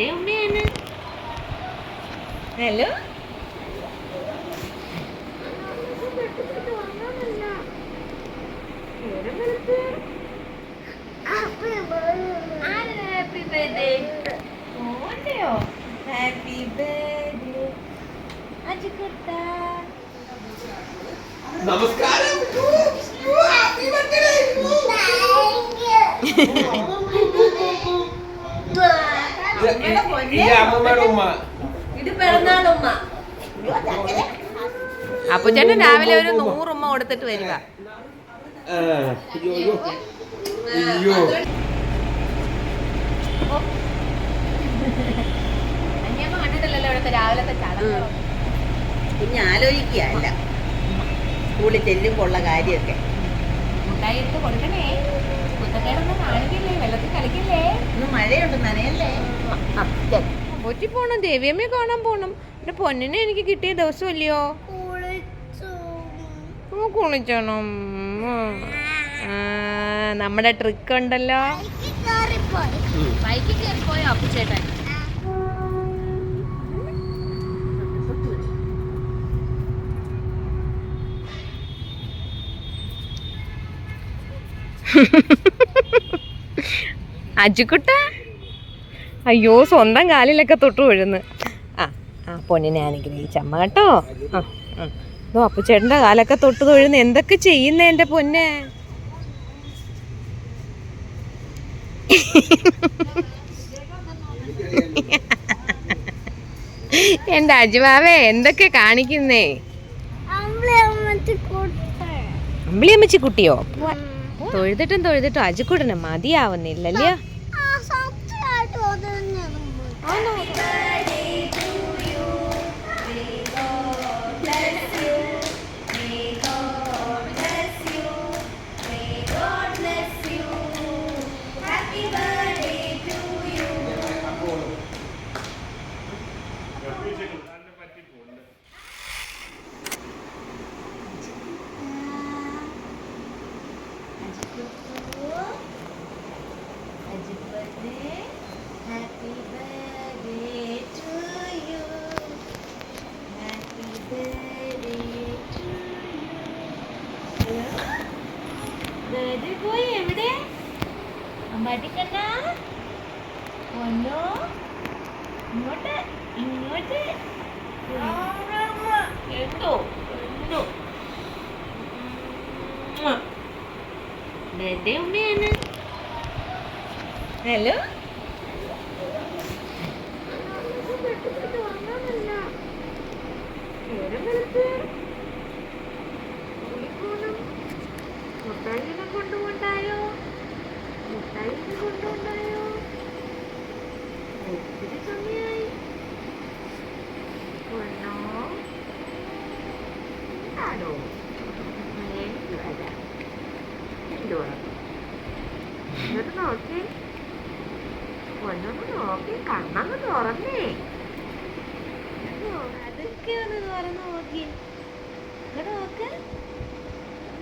ദേ ഉമ്മയാണ് hello happy birthday ഓന്റെയോ happy birthday അജിക്കുട്ട നമസ്കാരം ഹാപ്പി ബർത്ത്ഡേ ഇത് അമ്മമ്മയുടെ ഉമ്മ. ഇത് പിറന്നാളുമ്മ അപ്പൊ ചേട്ടൻ രാവിലെ ഒരു നൂറുമ്മ കൊടുത്തിട്ട് വരിക. കണ്ടിട്ടില്ലല്ലോ ഇവിടുത്തെ രാവിലത്തെ ചടങ്ങ് കുഞ്ഞ് ആലോചിക്കുകയല്ല. സ്കൂളിൽ ചെല്ലുമ്പോൾ ഉള്ള കാര്യമൊക്കെ. മുട്ടായി കൊടുക്കണേ. കുത്തക്കേടൊന്നും കാണിക്കില്ലേ? വെള്ളത്തിൽ കളിക്കില്ലേ? ഇന്ന് മഴയുണ്ട് നനയല്ലേ? പോറ്റി പോണം ദേവിയമ്മയെ കാണാൻ പോണം. എന്റെ പൊന്നിനെ എനിക്ക് കിട്ടിയ ദിവസമല്ലയോ? കുളിച്ചണം. ആ, നമ്മുടെ ട്രിക്ക് ഉണ്ടല്ലോ. ബൈക്കിൽ ha ha. അപ്പുചേട്ടൻ അജുക്കുട്ട? അയ്യോ സ്വന്തം കാലിലൊക്കെ തൊട്ട് വീഴുന്നു ആ ആ പൊന്നിനെ അനുഗ്രഹിച്ചമ്മ കേട്ടോ. ആ ആ. ഇതോ അപ്പുചേട്ടന്റെ കാലൊക്കെ തൊട്ട് തൊഴുന്ന് എന്തൊക്കെ ചെയ്യുന്നേ എന്റെ പൊന്നെ? എന്റെ അജുവാവേ എന്തൊക്കെ കാണിക്കുന്നേ? അമ്പിളി അമ്മച്ചി കുട്ടിയോ തൊഴുതിട്ടും തൊഴുതിട്ടും അജുക്കുട്ടനെ മതിയാവുന്നില്ലല്ലോ Happy birthday to you. Happy birthday to you. Birthday boy എവിടെ അമ്പാട്ടിക്കണ്ണ ഒന്നോ ഇങ്ങോട്ട് ഇങ്ങോട്ട് എന്തോ എന്തോ ബർത്ത്ഡേ ഉമ്മയാണ് ഹലോ മുട്ടായിനെ കൊണ്ടുകൊണ്ടായോ മുട്ടായിനെ കൊണ്ടുകൊണ്ടായോ ഒത്തിരി സമയമായി ഒന്നോ ആണോ എനിക്ക് വരാം എന്തുവാ എന്നിട്ട് നോക്കി. ഒന്നൊന്ന് നോക്കി. കണ്ണങ്ങ് തുറന്നേ. അതൊക്കെ ഒന്ന് തുറന്ന് നോക്കി. നോക്ക്.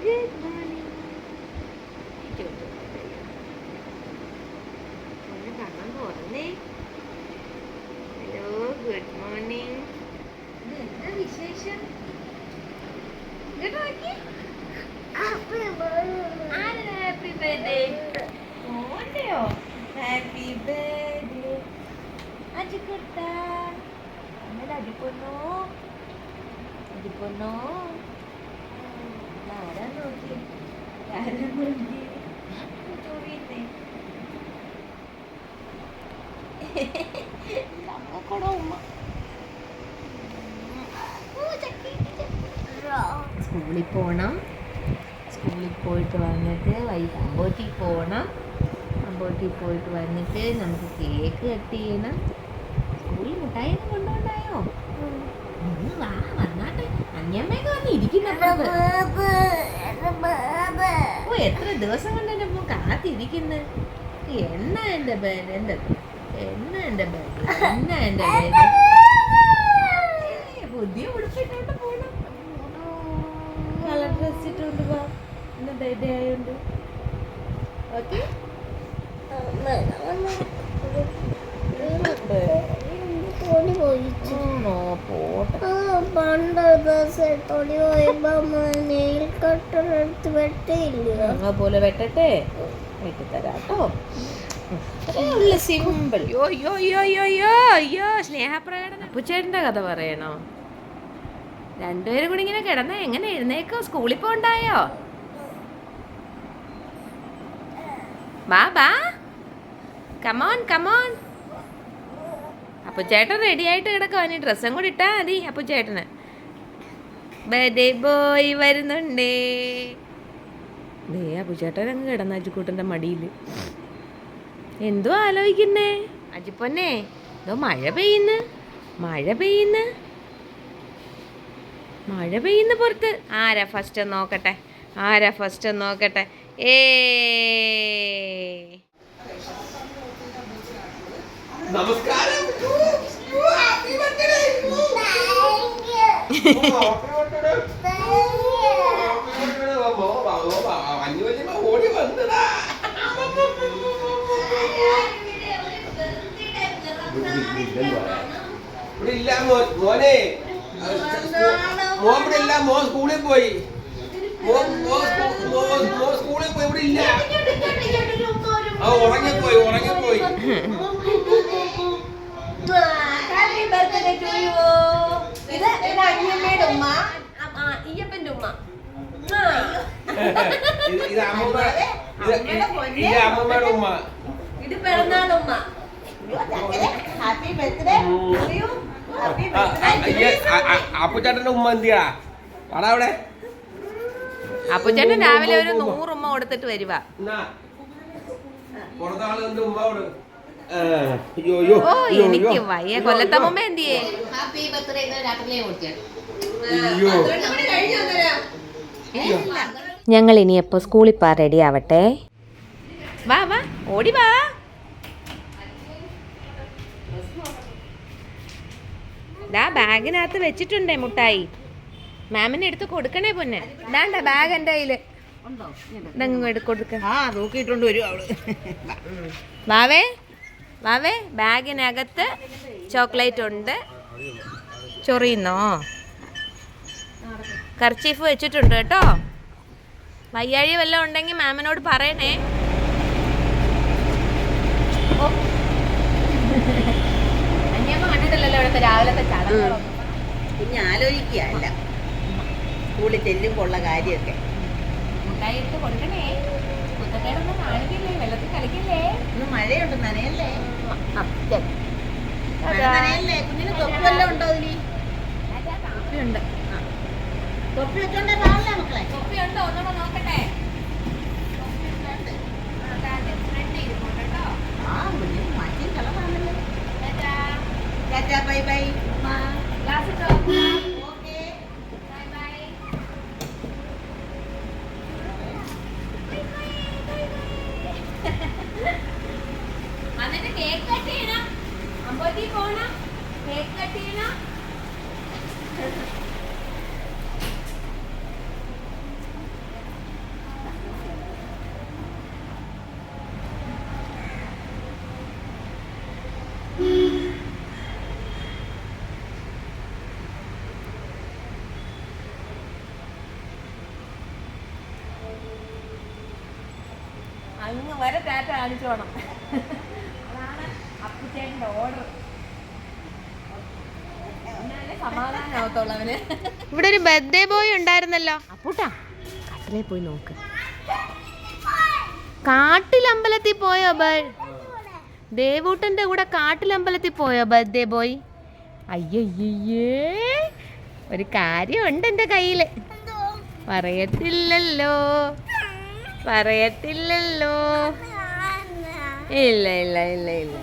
ഗുഡ് മോർണിംഗ് ഒന്ന് കണ്ണം തുറന്നേ ഹലോ ഗുഡ് മോർണിംഗ് എന്താ വിശേഷം ഇങ്ങോട്ട് നോക്കി ഹാപ്പി ബർത്ത്ഡേ ഓന്റെയോ ഹാപ്പി ബർത്ത്ഡേ അജിക്കുട്ട അമ്മയുടെ അടിപ്പൊന്നോ അടിപ്പൊന്നോ ആരാ നോക്കി ആരാ നോക്കി ചോറിയുന്നേ നമ്മക്കോടെ ഉമ്മ സ്കൂളിൽ പോണം. സ്കൂളിൽ പോയിട്ട് വന്നിട്ട് വൈകിട്ട് അമ്പോട്ടിൽ പോകണം അമ്പോട്ടിൽ പോയിട്ട് വന്നിട്ട് നമുക്ക് കേക്ക് കട്ട് ചെയ്യണം. സ്കൂളിൽ മുട്ടായി ഒന്നും കൊണ്ടുപോണ്ടായോ വാ വന്നാട്ടെ. അഞ്ഞമ്മയൊക്കെ വന്ന് എത്ര ദിവസം കൊണ്ട് എന്റെ മോൻ കാത്തിരിക്കുന്നു? എന്നാ എന്റെ പേര് എന്റെ എന്നാ എന്റെ പേര് എന്നാ എന്റെ പേര് പുതിയ ഉടുപ്പിട്ടോണ്ട് പോണം. കളർ ഡ്രസ് ഇട്ടുകൊണ്ട് പോ ഇന്ന് ആയോണ്ട്. ഓക്കെ. തൊടി പോയിച്ചു. പോട്ടെ. പണ്ട് ദിവസം തൊടി പോയപ്പോ നെയിൽ കട്ടർ വെട്ടയില്ല. വെട്ടിയില്ല അതുപോലെ വെട്ടട്ടെ. വെട്ടിത്തരാട്ടോ. സിമ്പിൾ യോ യോ യോ യോ യോ അയ്യോ സ്നേഹപ്രകടനം. അപ്പുച്ചേട്ടന്റെ കഥ പറയണോ? രണ്ടുപേരും കൂടി ഇങ്ങനെ കിടന്ന എങ്ങനെ എഴുന്നേക്കോ? സ്കൂളിൽ പോണ്ടായോ? ബാ ബാ. കമോൺ കമോൺ അപ്പൊ ചേട്ടൻ റെഡി ആയിട്ട് കിടക്കുക ഇനി ഡ്രസ്സും കൂടി ഇട്ടാ മതി. അപ്പോൾ ചേട്ടന്. ബർത്ത്ഡേ ബോയ് വരുന്നുണ്ടേ. ദേ അപ്പു ചേട്ടൻ അങ്ങ് കിടന്ന അജിക്കൂട്ടന്റെ മടിയിൽ. എന്തോ ആലോചിക്കുന്നേ? അജിപ്പൊന്നെ എന്തോ മഴ പെയ്യുന്നു. മഴ പെയ്യുന്നു. മഴ പെയ്യുന്നു പുറത്ത്. ആരാ ഫസ്റ്റ് നോക്കട്ടെ? ആരാ ഫസ്റ്റ് നോക്കട്ടെ? ഏ. നമസ്കാരം ഹാപ്പി ബർത്ത്ഡേ ഓടി വന്നടാ ഇവിടെ ഇല്ല മോൻ മോനെ മോൻ ഇവിടെ ഇല്ല മോൻ സ്കൂളിൽ പോയി മോൻ മോൻ സ്കൂ- മോൻ മോൻ സ്കൂളിൽ പോയി ഇവിടെ ഇല്ല ആ ഉറങ്ങിപ്പോയി. ഉറങ്ങിപ്പോയി ഹാപ്പി ബർത്ത്ഡേ ടു യു ഇത് ഇത് അനിയമ്മയുടെ ഉമ്മ ഈയപ്പന്റെ ഉമ്മ ഇത് ഇത് അമ്മൂമ്മ ഇത് ഇത് അമ്മൂമ്മയുടെ ഉമ്മ. ഇത് പിറന്നാളുമ്മ ഹാപ്പി ബർത്ത്ഡേ ഹാപ്പി ആ, ഉമ്മ എന്തിയാ? വാടാ അവിടെ. അപ്പുചേട്ടൻ രാവിലെ ഒരു നൂറ് ഉമ്മ കൊടുത്തിട്ട് വരുക അയ്യോ ഓ എനിക്ക്. വയ്യ. കൊല്ലത്തമ്മ എന്തിയേ? ഹാപ്പി ബർത്ത്ഡേ രാത്രിയിലേ കൊടുത്തേ അയ്യോ. ഞങ്ങൾ ഇനിയപ്പോ സ്കൂളിൽ പോ റെഡി ആവട്ടെ. വാ വാ ഓടി വാ. ദാ ബാഗിനകത്ത് വെച്ചിട്ടുണ്ടേ മുട്ടായി. മാമിന് എടുത്ത് കൊടുക്കണേ പൊന്നെ. ദാണ്ട ബാഗ് എന്റെ കയ്യിൽ. വാവേ വാവേ ബാഗിനകത്ത് ചോക്ലേറ്റ് ഉണ്ട്. ചൊറിയുന്നോ? കർച്ചീഫ് വെച്ചിട്ടുണ്ട് കേട്ടോ. വയ്യാഴി വല്ലതും ഉണ്ടെങ്കിൽ മാമിനോട് പറയണേ. ഓ. കണ്ടിട്ടില്ലല്ലോ ഇവിടുത്തെ രാവിലത്തെ ചടങ്ങുകളൊന്നും കുഞ്ഞ് ആലോചിക്കുകയല്ല. സ്കൂളിൽ ചെല്ലുമ്പോൾ ഉള്ള കാര്യമൊക്കെ. മുട്ടായി എടുത്ത് കൊടുക്കണേ. കുത്തക്കേടൊന്നും കാണിക്കില്ലേ? വെള്ളത്തിൽ കളിക്കില്ലേ? ഇന്ന് മഴയുണ്ട് നനയല്ലേ? കുഞ്ഞിന് തൊപ്പി വല്ലതും ഉണ്ടോ അതിന്? തൊപ്പിയുണ്ട് തൊപ്പി വെച്ചോണ്ടേ പാടില്ല മക്കളെ. തൊപ്പിയുണ്ടോ ഒന്നുകൂടെ നോക്കട്ടെ. ആ, ബൈ ദേ, ഫ്രണ്ട് ഇരിപ്പുണ്ട് കേട്ടോ. ആ കുഞ്ഞിന് മറ്റേ കളറാണല്ലോ tata. Tata bye bye glass ഇട്ടോ. Okay bye bye. എന്നിട്ട് കേക്ക് കട്ട് ചെയ്യണം അമ്പലത്തിൽ പോണം കേക്ക് കട്ട് ചെയ്യണം അങ്ങ് വരെ ടാറ്റ കാണിച്ചോണം അതാണ് അപ്പുച്ചേട്ടന്റെ ഓർഡർ ഇവിടെ ഒരു ബർത്ത്ഡേ ബോയ് ഉണ്ടായിരുന്നല്ലോ. അപ്പൂട്ടാ കാട്ടിലേ പോയി നോക്ക്. കാട്ടിലമ്പലത്തിൽ പോയോ ബൽ ദേവൂട്ടന്റെ കൂടെ കാട്ടിലമ്പലത്തിൽ പോയോ ബർത്ത്ഡേ ബോയ് അയ്യയ്യേ ഒരു കാര്യമുണ്ട് എന്റെ കയ്യിൽ. പറയത്തില്ലല്ലോ. പറയത്തില്ലല്ലോ. ഇല്ല ഇല്ല ഇല്ല ഇല്ല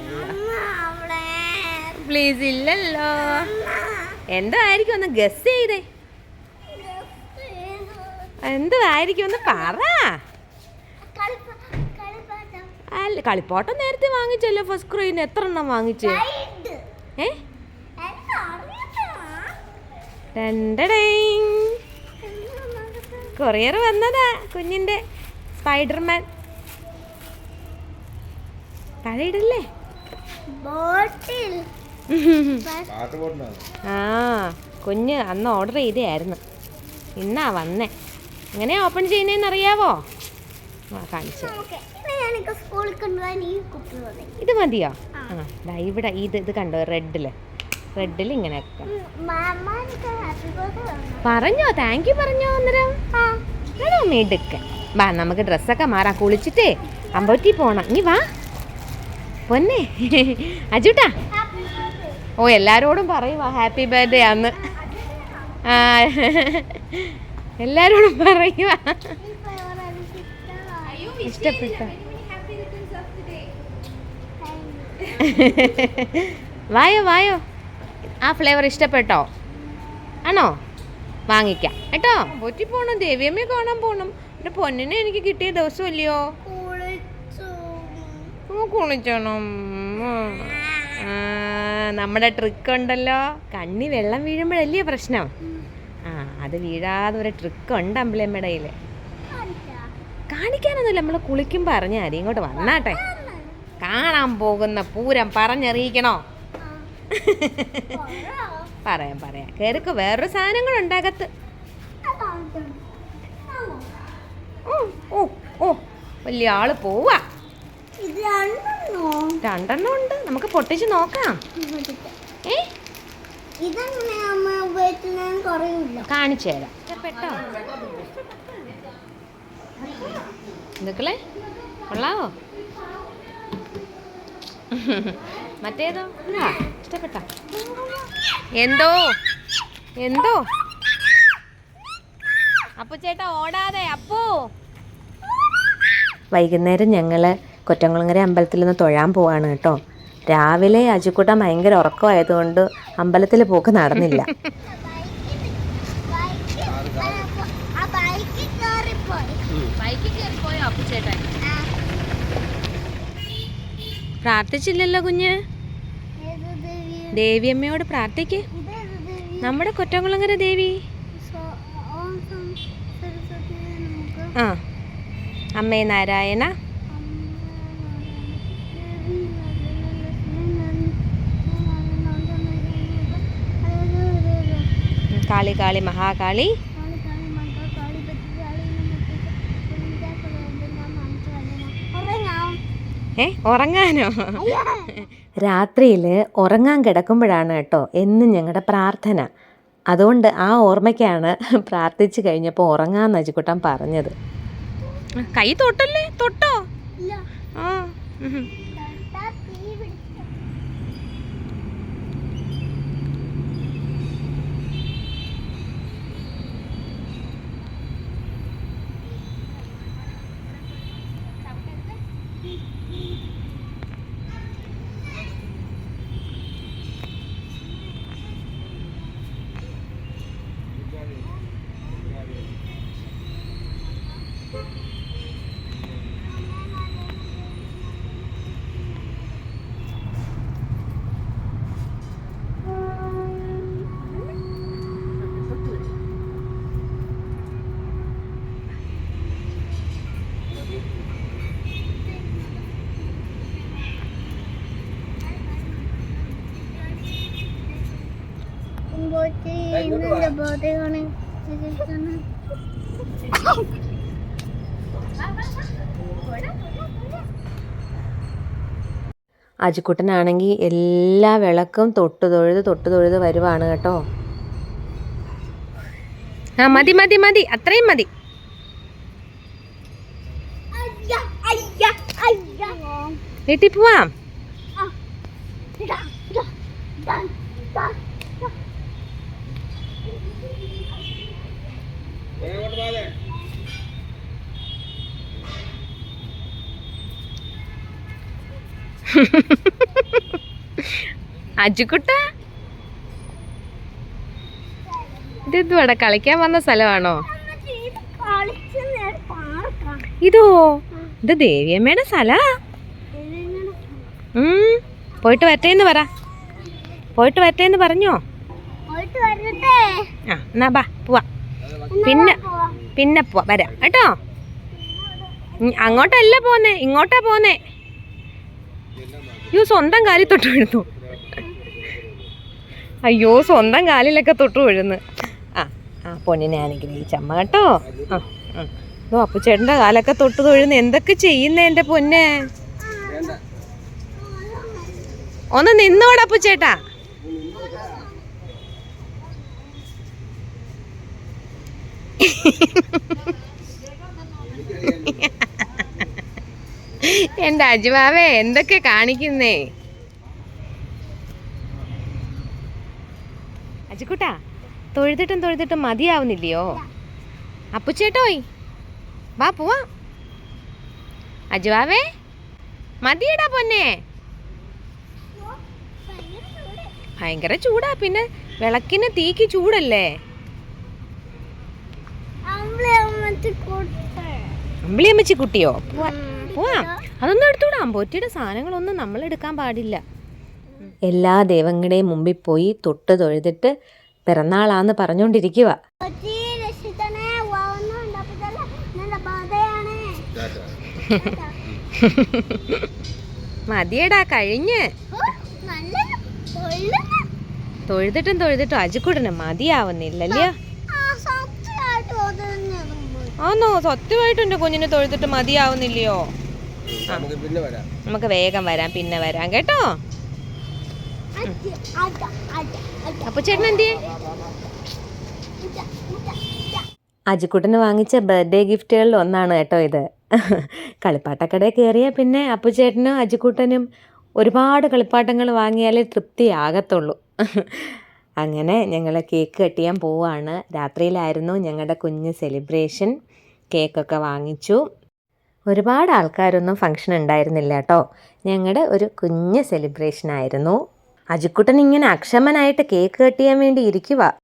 പ്ലീസ് ഇല്ലല്ലോ. എന്തായിരിക്കും ഒന്ന് ഗസ് ചെയ്തേ. എന്തായിരിക്കും ഒന്ന് പറ. അല്ല കളിപ്പാട്ടം നേരത്തെ വാങ്ങിച്ചല്ലോ ഫസ്റ്റ് സ്ക്രീൻ എത്ര എണ്ണം വാങ്ങിച്ചു? ഏ? കൊറിയർ വന്നതാ കുഞ്ഞിന്റെ സ്പൈഡർമാൻ. താഴെ ആ കുഞ്ഞ് അന്ന് ഓർഡർ ചെയ്തായിരുന്നു ഇന്നാ വന്നേ. എങ്ങനെ ഓപ്പൺ ചെയ്യുന്നതെന്ന് അറിയാവോ? കാണിച്ചു ഇത് മതിയോ? ആ. ഇവിടെ ഇത് ഇത് കണ്ടോ റെഡിൽ. റെഡിൽ ഇങ്ങനെ പറഞ്ഞു പറഞ്ഞോ താങ്ക് യു പറഞ്ഞോ അന്നേരം. ആ. എടാ മിടുക്കൻ വാ നമുക്ക് ഡ്രസ്സൊക്കെ മാറാം. കുളിച്ചിട്ടേ അമ്പത്തി പോണം. നീ വാ. പൊന്നെ. അജുട്ടാ. ഓ എല്ലാരോടും പറയുവാ ഹാപ്പി ബർത്ത്ഡേ അന്ന് ആ എല്ലാരോടും പറയുവാ. ഇഷ്ടപ്പെട്ട. വായോ വായോ. ആ ഫ്ലേവർ ഇഷ്ടപ്പെട്ടോ? ആണോ? വാങ്ങിക്കാം. കേട്ടോ? പൊറ്റി പോണം ദേവിയമ്മയെ കാണാൻ പോണം. എന്റെ പൊന്നിനെ എനിക്ക് കിട്ടിയ ദിവസമല്ലയോ? അല്ലയോ കുളിച്ചോണം. നമ്മുടെ ട്രിക്ക് ഉണ്ടല്ലോ. കണ്ണി വെള്ളം വീഴുമ്പോഴല്ലേ പ്രശ്നം? ആ അത് വീഴാതെ ഒരു ട്രിക്ക് ഉണ്ട് അമ്പലമ്മയുടെ കയ്യിൽ കാണിക്കാനൊന്നുമില്ല. നമ്മൾ കുളിക്കുമ്പോൾ അറിഞ്ഞാൽ ഇങ്ങോട്ട് വന്നാട്ടെ. കാണാൻ പോകുന്ന പൂരം പറഞ്ഞറിയിക്കണോ? പറയാം പറയാം. കയറിക്കോ വേറൊരു സാധനങ്ങൾ ഉണ്ടാകത്ത് ഓ ഓ വലിയ ആൾ പോവാ. രണ്ടെണ്ണോ ഉണ്ട്. നമുക്ക് പൊട്ടിച്ച് നോക്കാം. ഏ? കാണിച്ചു തരാം. എന്തൊക്കെ കൊള്ളാവോ? മറ്റേതോ? ഇഷ്ടപ്പെട്ടോ? എന്തോ? എന്തോ? അപ്പു ചേട്ടാ ഓടാതെ അപ്പു. വൈകുന്നേരം ഞങ്ങൾ കൊറ്റംകുളങ്ങര അമ്പലത്തിൽ നിന്ന് തൊഴാൻ പോവാണ് കേട്ടോ. രാവിലെ അജുക്കുട്ടൻ ഭയങ്കര ഉറക്കമായതുകൊണ്ട് അമ്പലത്തിൽ പോക്ക് നടന്നില്ല. പ്രാർത്ഥിച്ചില്ലല്ലോ ബൈക്കിൽ കയറിപ്പോയി ബൈക്കിൽ കയറി പോയോ അപ്പു ചേട്ടൻ പ്രാർത്ഥിച്ചില്ലല്ലോ കുഞ്ഞ് ഏത് ദേവി ദേവിയമ്മയോട് പ്രാർത്ഥിക്ക്. നമ്മുടെ കൊറ്റംകുളങ്ങര ദേവി. ആ അമ്മേ നാരായണ. കാളി കാളി മഹാകാളി. ഏ ഉറങ്ങാനോ? രാത്രിയിൽ ഉറങ്ങാൻ കിടക്കുമ്പോഴാണ് കേട്ടോ എന്നും ഞങ്ങളുടെ പ്രാർത്ഥന. അതുകൊണ്ട് ആ ഓർമ്മയ്ക്കാണ് പ്രാർത്ഥിച്ചു കഴിഞ്ഞപ്പോൾ ഉറങ്ങാന്ന് അജിക്കുട്ടൻ പറഞ്ഞത്. കൈ തൊട്ടല്ലേ? തൊട്ടോ? ആ അജിക്കുട്ടനാണെങ്കിൽ എല്ലാ വിളക്കും തൊട്ട് തൊഴുത് തൊട്ട് തൊഴുത് വരുവാണ് കേട്ടോ. ആ മതി മതി മതി. അത്രയും മതി. വീട്ടിൽ പോവാം. പോകാതെ അജുക്കുട്ട? ഇതെന്തുവാടാ കളിക്കാൻ വന്ന സ്ഥലമാണോ? ഇതോ? ഇത് ദേവിയമ്മയുടെ സ്ഥലാ? ഉം, പോയിട്ട് വരട്ടേന്ന് പറ. പോയിട്ട് വരട്ടേന്ന് പറഞ്ഞോ? ആ എന്നാ ബാ പോവാ. പിന്നെ പിന്നെ വരാം. കേട്ടോ? അങ്ങോട്ടല്ല പോന്നേ ഇങ്ങോട്ടാ പോന്നേ. അയ്യോ സ്വന്തം കാലിൽ തൊട്ട് വീഴുന്നു. അയ്യോ സ്വന്തം കാലിലൊക്കെ തൊട്ട് വീഴുന്നു. ആ ആ പൊന്നിനെ അനുഗ്രഹിച്ചമ്മ കേട്ടോ. ആ ആ. അപ്പൊ അപ്പുച്ചേട്ടന്റെ കാലൊക്കെ തൊട്ട് തൊഴുന്ന് എന്തൊക്കെ ചെയ്യുന്നേ എന്റെ പൊന്നെ? ഒന്ന് നിന്നോടപ്പു അപ്പുച്ചേട്ടാ. എന്റെ അജുവാവേ എന്തൊക്കെ കാണിക്കുന്നേ? അജുക്കുട്ടാ തൊഴുതിട്ടും തൊഴുതിട്ടും മതിയാവുന്നില്ലയോ? അപ്പുച്ചേട്ടോയ് വാ പോവാ. അജുവാവേ മതിയടാ പൊന്നെ. ഭയങ്കര ചൂടാ പിന്നെ വിളക്കിന് തീക്ക് ചൂടല്ലേ? അവളെ അമ്മത്തി കൊടുത്തേ. അമ്പിളി കുട്ടിയോ? പോവാ അതൊന്നും എടുത്തുകൂടാ പോറ്റിയുടെ സാധനങ്ങളൊന്നും നമ്മൾ എടുക്കാൻ പാടില്ല. എല്ലാ ദൈവങ്ങളുടെയും മുമ്പിൽ പോയി തൊട്ട് തൊഴുതിട്ട് പിറന്നാളാന്ന് പറഞ്ഞുകൊണ്ടിരിക്കുക ബാധയാണ്. മതിയടാ കഴിഞ്ഞ്. തൊഴുതിട്ടും തൊഴുതിട്ടും അജിക്കുടന് മതിയാവുന്നില്ലല്ലോ ആന്നോ സത്യമായിട്ടും എന്റെ കുഞ്ഞിനെ തൊഴുത്തിട്ട് മതിയാവുന്നില്ലയോ? നമുക്ക് പിന്നെ വരാം. നമുക്ക് വേഗം വരാം പിന്നെ വരാം കേട്ടോ? അച്ഛ അച്ഛ അച്ഛ അച്ഛ അപ്പൊ ചേട്ടൻ എന്തിയെ? അജിക്കുട്ടന് വാങ്ങിച്ച ബർത്ത്ഡേ ഗിഫ്റ്റുകളിൽ ഒന്നാണ് കേട്ടോ ഇത്. കളിപ്പാട്ടക്കടയിൽ കയറിയാൽ പിന്നെ അപ്പുചേട്ടനും അജിക്കുട്ടനും ഒരുപാട് കളിപ്പാട്ടങ്ങൾ വാങ്ങിയാലേ തൃപ്തിയാകത്തുള്ളൂ. അങ്ങനെ ഞങ്ങൾ കേക്ക് കട്ടിയാൻ പോവാണ്. രാത്രിയിലായിരുന്നു ഞങ്ങളുടെ കുഞ്ഞ് സെലിബ്രേഷൻ കേക്കൊക്കെ വാങ്ങിച്ചു. ഒരുപാട് ആൾക്കാരൊന്നും ഫംഗ്ഷൻ ഉണ്ടായിരുന്നില്ല കേട്ടോ. ഞങ്ങളുടെ ഒരു കുഞ്ഞ് സെലിബ്രേഷൻ ആയിരുന്നു. അജിക്കുട്ടൻ ഇങ്ങനെ അക്ഷമനായിട്ട് കേക്ക് കട്ട് ചെയ്യാൻ വേണ്ടി ഇരിക്കുക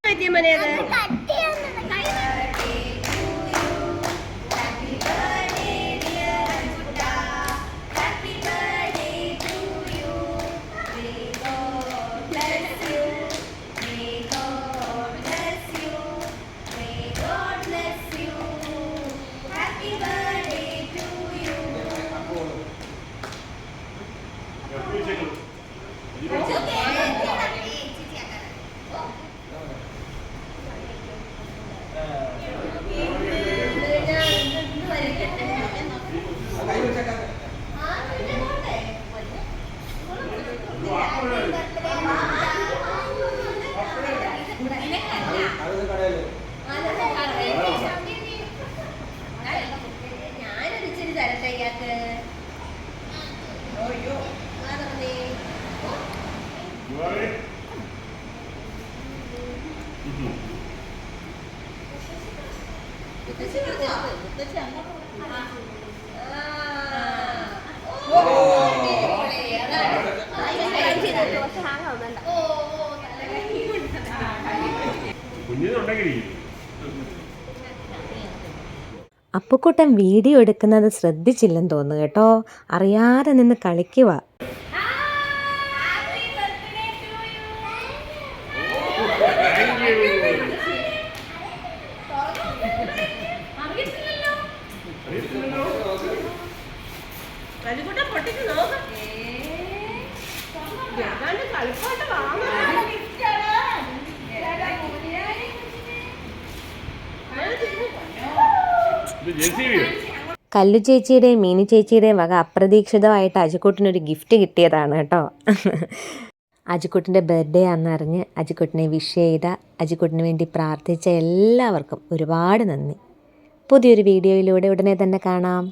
അപ്പുക്കുട്ടൻ വീഡിയോ എടുക്കുന്നത് ശ്രദ്ധിച്ചില്ലെന്ന് തോന്നുന്നു കേട്ടോ. അറിയാതെ നിന്ന് കളിക്കുക കല്ലു ചേച്ചിയുടെയും മീനു ചേച്ചിയുടെയും വക അപ്രതീക്ഷിതമായിട്ട് അജിക്കുട്ടിനൊരു ഗിഫ്റ്റ് കിട്ടിയതാണ് കേട്ടോ. അജിക്കുട്ടിന്റെ ബർത്ത്ഡേ ആണെന്നറിഞ്ഞ് അജിക്കുട്ടിനെ വിഷ് ചെയ്ത അജിക്കുട്ടിന് വേണ്ടി പ്രാർത്ഥിച്ച എല്ലാവർക്കും ഒരുപാട് നന്ദി. പുതിയൊരു വീഡിയോയിലൂടെ ഉടനെ തന്നെ കാണാം.